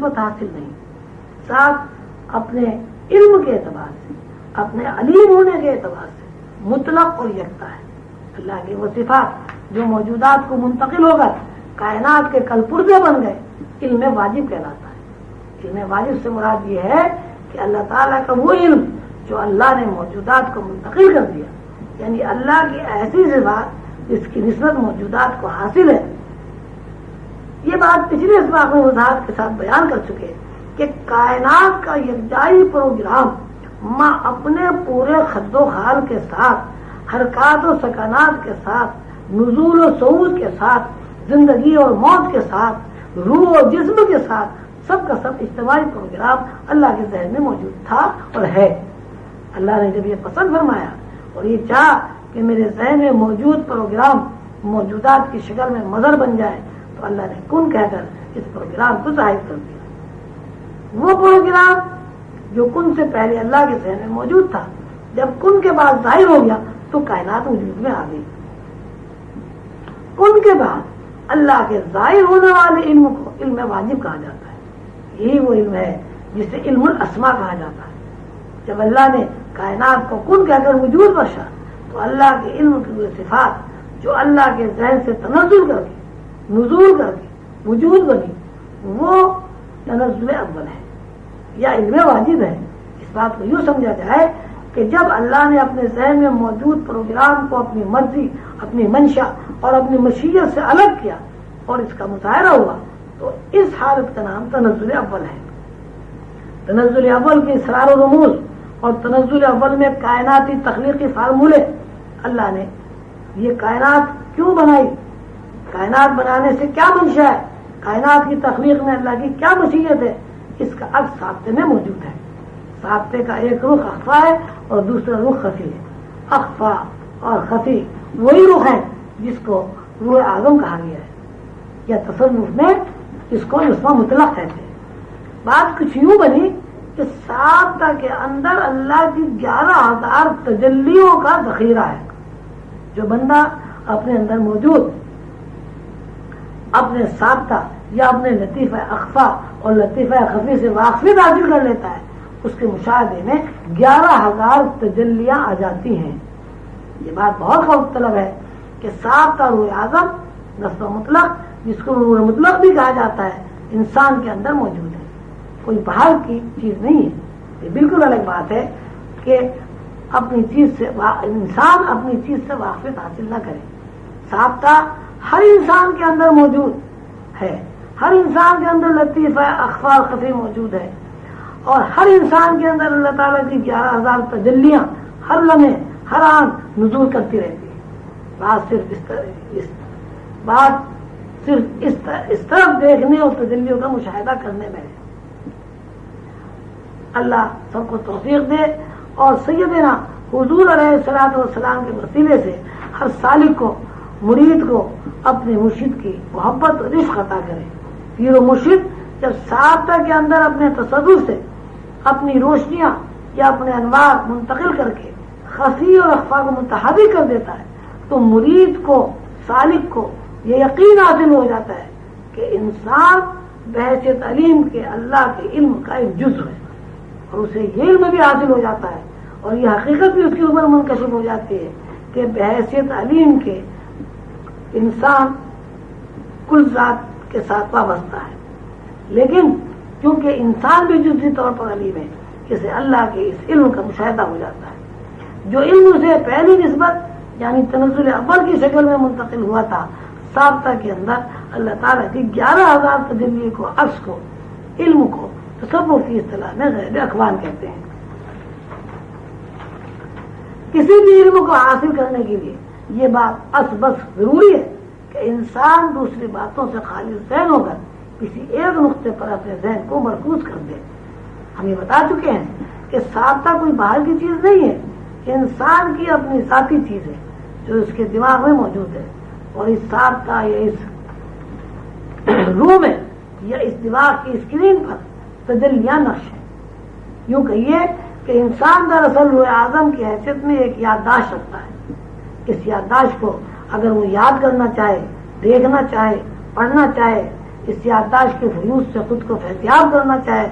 نسبت حاصل نہیں۔ ساتھ اپنے علم کے اعتبار سے، اپنے علیم ہونے کے اعتبار سے مطلق اور یکتا ہے۔ اللہ کی وہ صفات جو موجودات کو منتقل ہو کر کائنات کے کل پرزے بن گئے، علم واجب کہلاتا ہے۔ علم واجب سے مراد یہ ہے کہ اللہ تعالیٰ کا وہ علم جو اللہ نے موجودات کو منتقل کر دیا۔ یعنی اللہ کی ایسی صفات جس کی نسبت موجودات کو حاصل ہے یہ بات پچھلے اس بات میں وضاحت کے ساتھ بیان کر چکے کہ کائنات کا یکجائی پروگرام ماں اپنے پورے خد و خال کے ساتھ، حرکات و سکانات کے ساتھ، نزول و سعود کے ساتھ، زندگی اور موت کے ساتھ، روح و جسم کے ساتھ سب کا سب اجتماعی پروگرام اللہ کے ذہن میں موجود تھا اور ہے۔ اللہ نے جب یہ پسند فرمایا اور یہ چاہ کہ میرے ذہن میں موجود پروگرام موجودات کی شکل میں مظہر بن جائے تو اللہ نے کن کہہ کر اس پروگرام کو ظاہر کر دیا؟ وہ پروگرام جو کن سے پہلے اللہ کے ذہن میں موجود تھا، جب کن کے بعد ظاہر ہو گیا تو کائنات وجود میں آ گئی۔ کن کے بعد اللہ کے ظاہر ہونے والے علم کو علم واجب کہا جاتا ہے۔ یہی وہ علم ہے جسے علم الاسما کہا جاتا ہے۔ جب اللہ نے کائنات کو کن کہہ کر وجود بخشا، تو اللہ کے علم کی صفات جو اللہ کے ذہن سے تنزل کر کے نزول کر کے وجود بنی وہ تنزل اول ہے، یا علم واجب ہے۔ اس بات کو یوں سمجھا جائے کہ جب اللہ نے اپنے ذہن میں موجود پروگرام کو اپنی مرضی، اپنی منشا اور اپنی مشیت سے الگ کیا اور اس کا مظاہرہ ہوا، تو اس حالت کا نام تنزل اول ہے۔ تنزل اول کی اسرار و رموز اور تنزل اول میں کائناتی تخلیقی فارمولے، اللہ نے یہ کائنات کیوں بنائی؟ کائنات بنانے سے کیا منشا ہے؟ کائنات کی تخلیق میں اللہ کی کیا مشیت ہے؟ اس کا عکس سابطے میں موجود ہے۔ سابطے کا ایک رخ اخفا ہے اور دوسرا رخ خفی ہے۔ اخفا اور خفی وہی رخ ہے جس کو روح اعظم کہا گیا ہے۔ یا تصرف میں اس کو نسبہ مطلق کہتے ہیں۔ بات کچھ یوں بنی کہ سابطہ کے اندر اللہ کی گیارہ ہزار تجلیوں کا ذخیرہ ہے۔ جو بندہ اپنے اندر موجود اپنے سابطہ یا اپنے لطیفہ اخفا اور لطیفہ خفی سے واقفی حاصل کر لیتا ہے۔ اس کے مشاہدے میں گیارہ ہزار تجلیاں آ جاتی ہیں۔ یہ بات بہت خوف طلب ہے کہ صاف کا روح اعظم نصب مطلق، جس کو روح مطلق بھی کہا جاتا ہے، انسان کے اندر موجود ہے۔ کوئی باہر کی چیز نہیں ہے۔ یہ بالکل الگ بات ہے کہ اپنی چیز سے انسان اپنی چیز سے واقفیت حاصل نہ کرے۔ سابقہ ہر انسان کے اندر موجود ہے۔ ہر انسان کے اندر لطیفہ اخبار خفی موجود ہے۔ اور ہر انسان کے اندر اللہ تعالیٰ کی گیارہ ہزار تجلیاں ہر لمحے، ہر آن نزول کرتی رہتی ہے بات صرف اس طرح، اس بات صرف اس اس طرف دیکھنے اور تجلیوں کا مشاہدہ کرنے میں ہے اللہ سب کو توفیق دے اور سیدنا حضور علیہ السلام والسلام کے وسیلے سے ہر سالک کو مرید کو اپنے مرشد کی محبت اور رشق عطا کرے۔ پیر و مرشد جب سابطہ کے اندر اپنے تصور سے اپنی روشنیاں یا اپنے انوار منتقل کر کے خفی اور اخفا کو متحدی کر دیتا ہے، تو مرید کو، سالک کو یہ یقین حاصل ہو جاتا ہے کہ انسان بحث علیم کے اللہ کے علم کا ایک جزو ہے۔ اور اسے یہ علم بھی حاصل ہو جاتا ہے اور یہ حقیقت بھی اس کے اوپر منکشف ہو جاتی ہے کہ بحثیت علیم کے انسان کل ذات کے ساتھ وابستہ ہے۔ لیکن کیونکہ انسان بھی جزی طور پر علیم ہے اسے اللہ کے اس علم کا مشاہدہ ہو جاتا ہے۔ جو علم اسے پہلی نسبت یعنی تنزل اول کی شکل میں منتقل ہوا تھا سابطہ کے اندر اللہ تعالیٰ کی گیارہ ہزار تجلی کو عکس کو، علم کو تصور کی اصطلاح میں غیر اخوان کہتے ہیں۔ کسی بھی علم کو حاصل کرنے کے لیے یہ بات اس بس ضروری ہے کہ انسان دوسری باتوں سے خالی ذہن ہو کر کسی ایک نقطے پر اپنے ذہن کو مرکوز کر دے۔ ہم یہ بتا چکے ہیں کہ سابطہ کوئی باہر کی چیز نہیں ہے، انسان کی اپنی ذاتی چیز ہے جو اس کے دماغ میں موجود ہے۔ اور اس سابطہ یا اس روح میں یا اس دماغ کی اسکرین پر تجلیاں نقش ہے یوں کہیے کہ انسان دراصل روح اعظم کی حیثیت میں ایک یادداشت رکھتا ہے۔ اس یادداشت کو اگر وہ یاد کرنا چاہے، دیکھنا چاہے، پڑھنا چاہے، اس یادداشت کے فیوز سے خود کو فیضیاب کرنا چاہے،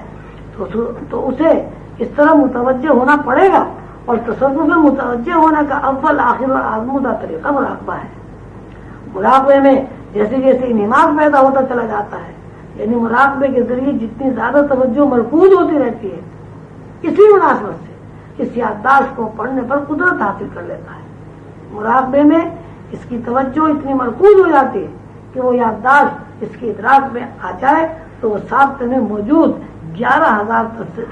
تو اسے اس طرح متوجہ ہونا پڑے گا اور تصور میں متوجہ ہونے کا اول، آخر اور آزمودہ طریقہ مراقبہ ہے۔ مراقبے میں جیسے جیسے نماز پیدا ہوتا چلا جاتا ہے یعنی مراقبے کے ذریعے جتنی زیادہ توجہ مرکوز ہوتی رہتی ہے، اسی مناسبت سے اس یادداشت کو پڑھنے پر قدرت حاصل کر لیتا ہے۔ مراقبے میں اس کی توجہ اتنی مرکوز ہو جاتی ہے کہ وہ یادداشت اس کے ادراک میں آ جائے تو وہ سابطے میں موجود گیارہ ہزار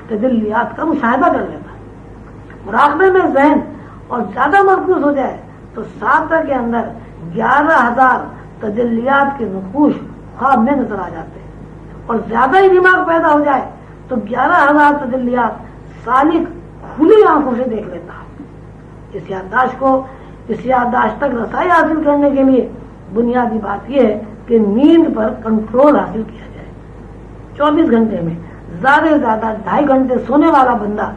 تجلیات کا مشاہدہ کر لیتا ہے۔ مراقبے میں ذہن اور زیادہ مرکوز ہو جائے تو سابطہ کے اندر گیارہ ہزار تجلیات کے نقوش خواب میں نظر آ جاتے ہیں۔ اور زیادہ ہی دماغ پیدا ہو جائے تو گیارہ ہزار تجلیات سالک کھلی آنکھوں سے دیکھ لیتا ہے۔ اس یادداشت کو اس یادداشت تک رسائی حاصل کرنے کے لیے۔ بنیادی بات یہ ہے کہ نیند پر کنٹرول حاصل کیا جائے۔ چوبیس گھنٹے میں زیادہ سے زیادہ ڈھائی گھنٹے سونے والا بندہ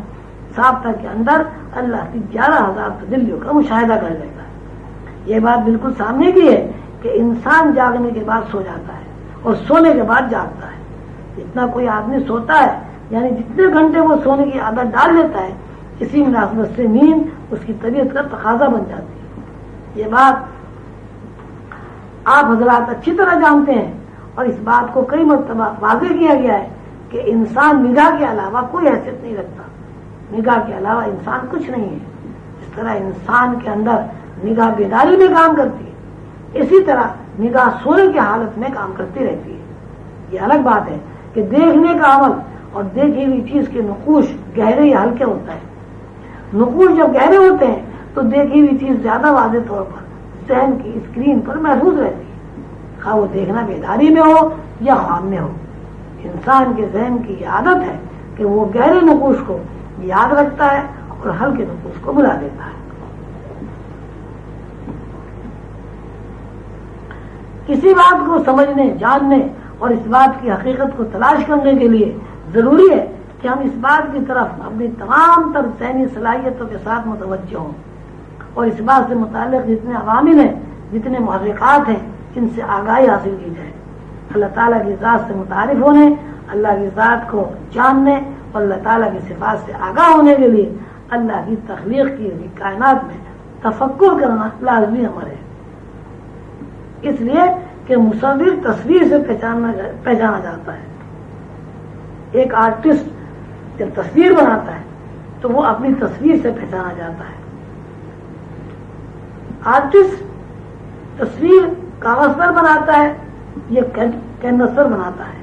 سابطہ کے اندر اللہ کی گیارہ ہزار تجلیوں کا مشاہدہ کر لے گا یہ بات بالکل سامنے کی ہے کہ انسان جاگنے کے بعد سو جاتا ہے اور سونے کے بعد جاگتا ہے۔ جتنا کوئی آدمی سوتا ہے یعنی جتنے گھنٹے وہ سونے کی عادت ڈال لیتا ہے، اسی مناسبت سے نیند اس کی طبیعت کا تقاضا بن جاتی ہے۔ یہ بات آپ حضرات اچھی طرح جانتے ہیں اور اس بات کو کئی مرتبہ واضح کیا گیا ہے کہ انسان نگاہ کے علاوہ کوئی حیثیت نہیں رکھتا۔ نگاہ کے علاوہ انسان کچھ نہیں ہے۔ اس طرح انسان کے اندر نگاہ بیداری میں کام کرتی ہے۔ اسی طرح نگاہ سونے کی حالت میں کام کرتی رہتی ہے۔ یہ الگ بات ہے کہ دیکھنے کا عمل اور دیکھی ہوئی چیز کے نقوش گہرے یا ہلکے ہوتا ہے نقوش جب گہرے ہوتے ہیں تو دیکھی ہوئی چیز زیادہ واضح طور پر ذہن کی اسکرین پر محفوظ رہتی ہے۔ خواہ وہ دیکھنا بیداری میں ہو یا خواب میں ہو۔ انسان کے ذہن کی یہ عادت ہے کہ وہ گہرے نقوش کو یاد رکھتا ہے اور ہلکے نقوش کو بلا دیتا ہے۔ کسی بات کو سمجھنے، جاننے اور اس بات کی حقیقت کو تلاش کرنے کے لیے ضروری ہے کہ ہم اس بات کی طرف اپنی تمام تر ذہنی صلاحیتوں کے ساتھ متوجہ ہوں۔ اور اس بات سے متعلق جتنے عوامل ہیں، جتنے محرکات ہیں جن سے آگاہی حاصل کی جائے۔ اللہ تعالیٰ کی ذات سے متعارف ہونے، اللہ کی ذات کو جاننے اور اللہ تعالیٰ کی صفات سے آگاہ ہونے کے لیے اللہ کی تخلیق کی کائنات میں تفکر کرنا لازمی ہمارے اس لیے کہ مصور تصویر سے پہچانا پہچانا جاتا ہے۔ ایک آرٹسٹ جب تصویر بناتا ہے، تو وہ اپنی تصویر سے پہچانا جاتا ہے۔ آرٹسٹ تصویر کاغذ پر بناتا ہے، یہ کینوس پر بناتا ہے۔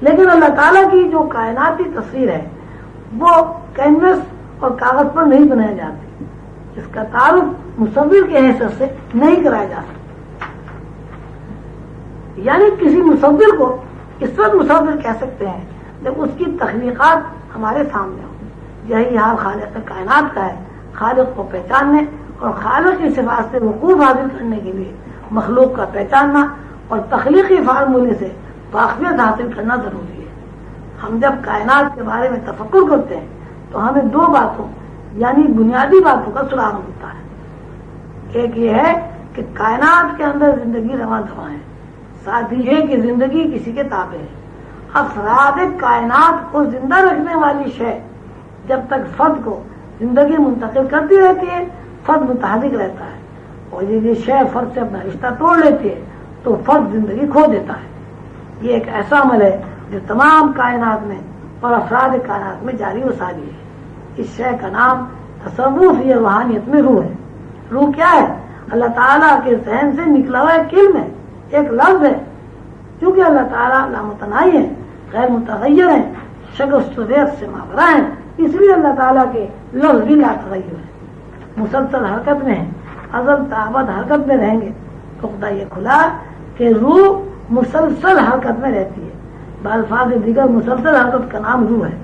لیکن اللہ تعالیٰ کی جو کائناتی تصویر ہے، وہ کینوس اور کاغذ پر نہیں بنائی جاتی۔ اس کا تعارف مصور کے حیثیت سے نہیں کرایا جا سکتا۔ یعنی کسی مصور کو اس وقت مصور کہہ سکتے ہیں جب اس کی تخلیقات ہمارے سامنے ہوں۔ یہی حال خالق کائنات کا ہے۔ خالق کو پہچاننے اور خالق کی صفات سے وقوف حاصل کرنے کے لیے مخلوق کا پہچاننا اور تخلیقی فارمولے سے واقفیت حاصل کرنا ضروری ہے۔ ہم جب کائنات کے بارے میں تفکر کرتے ہیں، تو ہمیں دو باتوں یعنی بنیادی باتوں کا سراغ ملتا ہے۔ ایک یہ ہے کہ کائنات کے اندر زندگی رواں دوا ہے۔ ساتھ ہی یہ کہ زندگی کسی کے تابع ہے۔ افراد کائنات کو زندہ رکھنے والی شے جب تک فرد کو زندگی منتقل کرتی رہتی ہے فرد متحرک رہتا ہے۔ اور یہ شے فرد سے اپنا رشتہ توڑ لیتی ہے، تو فرد زندگی کھو دیتا ہے۔ یہ ایک ایسا عمل ہے جو تمام کائنات میں اور افراد کائنات میں جاری و ساری ہے۔ اس شے کا نام تصوف یہ روحانیت میں روح ہے۔ روح کیا ہے؟ اللہ تعالیٰ کے ذہن سے نکلا ہوا ایک علم ہے، ایک لفظ ہے۔ کیونکہ اللہ تعالیٰ لامتنائی ہے غیر متغیر ہے شگست سے ماورا ہے اس لیے اللہ تعالیٰ کے لفظ بھی لا تغیر ہے مسلسل حرکت میں ہے ازل تعبت حرکت میں رہیں گے۔ تو خدا یہ کھلا کہ روح مسلسل حرکت میں رہتی ہے۔ بالفاظ دیگر مسلسل حرکت کا نام روح ہے۔